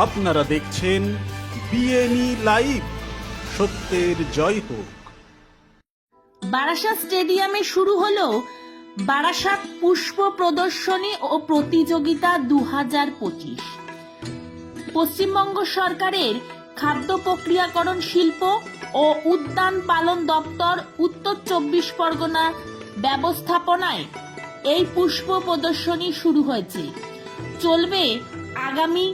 আপনারা দেখছেন বিএনই লাইভ সত্যের জয় হোক। বারাসাত স্টেডিয়ামে শুরু হলো বারাসাত পুষ্প প্রদর্শনী ও প্রতিযোগিতা দু হাজার পঁচিশ। পশ্চিমবঙ্গ সরকারের খাদ্য প্রক্রিয়াকরণ শিল্প ও উদ্যান পালন দপ্তর উত্তর চব্বিশ পরগনা ব্যবস্থাপনায় এই পুষ্প প্রদর্শনী শুরু হয়েছে। চলবে আগামী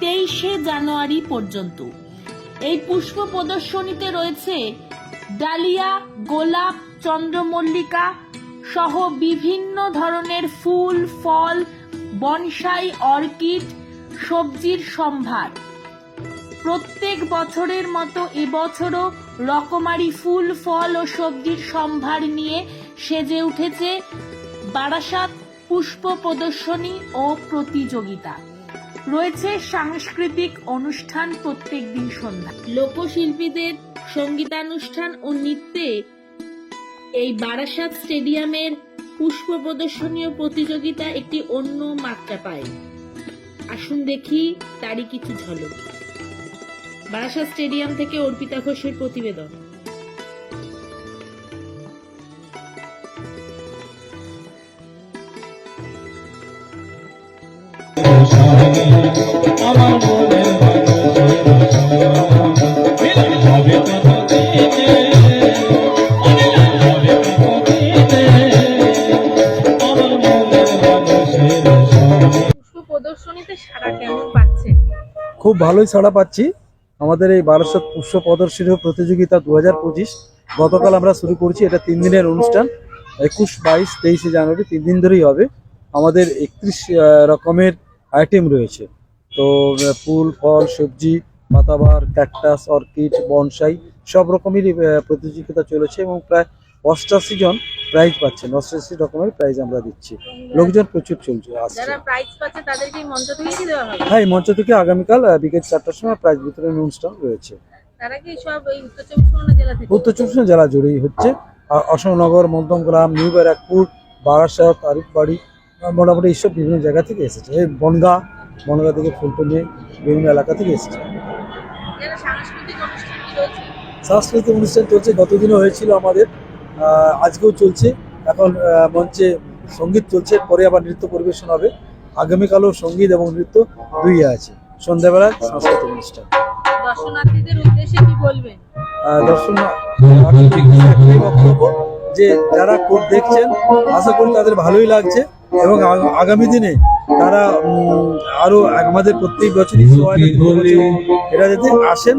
তেইশে জানুয়ারি পর্যন্ত। এই পুষ্প প্রদর্শনীতে রয়েছে ডালিয়া, গোলাপ, চন্দ্রমল্লিকা সহ বিভিন্ন ধরনের ফুল, ফল, বনসাই, অর্কিড, সবজির সম্ভার। প্রত্যেক বছরের মতো এবছরও রকমারি ফুল, ফল ও সবজির সম্ভার নিয়ে সেজে উঠেছে বারাসাত পুষ্প প্রদর্শনী ও প্রতিযোগিতা। রয়েছে সাংস্কৃতিক অনুষ্ঠান প্রত্যেক দিন সন্ধ্যা। লোকশিল্পীদের সঙ্গীতানুষ্ঠান ও নৃত্যে এই বারাসাত স্টেডিয়ামের পুষ্প প্রদর্শনীয় প্রতিযোগিতা একটি অন্য মাত্রা পায়। আসুন দেখি তারই কিছু ঝলক। বারাসাত স্টেডিয়াম থেকে অর্পিতা ঘোষের প্রতিবেদন। খুব ভালোই সাড়া পাচ্ছি। আমাদের এই বারাসত পুষ্প প্রদর্শনী প্রতিযোগিতা দু হাজার পঁচিশ, গতকাল আমরা শুরু করছি, এটা তিন দিনের অনুষ্ঠান, একুশ, বাইশ, তেইশে জানুয়ারি, তিন দিন ধরেই হবে। আমাদের একত্রিশ রকমের আইটেম রয়েছে। তো ফুল ফল সবজি পাতাবাহার ক্যাকটাস অর্কিড বনসাই সব রকমেরই প্রতিযোগিতা চলেছে এবং প্রায় অষ্টাশি জন প্রাইজ পাচ্ছেন। অষ্টাশি রকমের প্রাইজ আমরা দিচ্ছি। লোকজন প্রচুর চলছে আসছে। হ্যাঁ এই মঞ্চ থেকে আগামীকাল বিকেল চারটার সময় প্রাইজ বিতরণ অনুষ্ঠান রয়েছে। উত্তর চব্বিশ জেলা জুড়েই হচ্ছে। আর অশোকনগর মধ্যমগ্রাম নিউ ব্যারাকপুর বারাসাত আরিফবাড়ি মোটামুটি এইসব বিভিন্ন জায়গা থেকে এসেছে। এই বনগা বনগা থেকে ফুলটনি বিভিন্ন এলাকা থেকে এসেছে। সাংস্কৃতিক অনুষ্ঠান চলছে গতদিনও হয়েছিল আমাদের। আজকেও চলছে। এখন মঞ্চে সংগীত চলছে পরে আবার নৃত্য পরিবেশন হবে। আগামীকালও সংগীত এবং নৃত্য দুই আছে। সন্ধ্যাবেলা সাংস্কৃতিক অনুষ্ঠান। দর্শনার্থীদের উদ্দেশ্যে কি বলবেন? আহ, দর্শন বক্তব্য যে যারা কোর্ট দেখছেন আশা করি তাদের ভালোই লাগছে। এবং আগামী দিনে তারা উম, আরও আমাদের প্রত্যেক বছরই এটা যাতে আসেন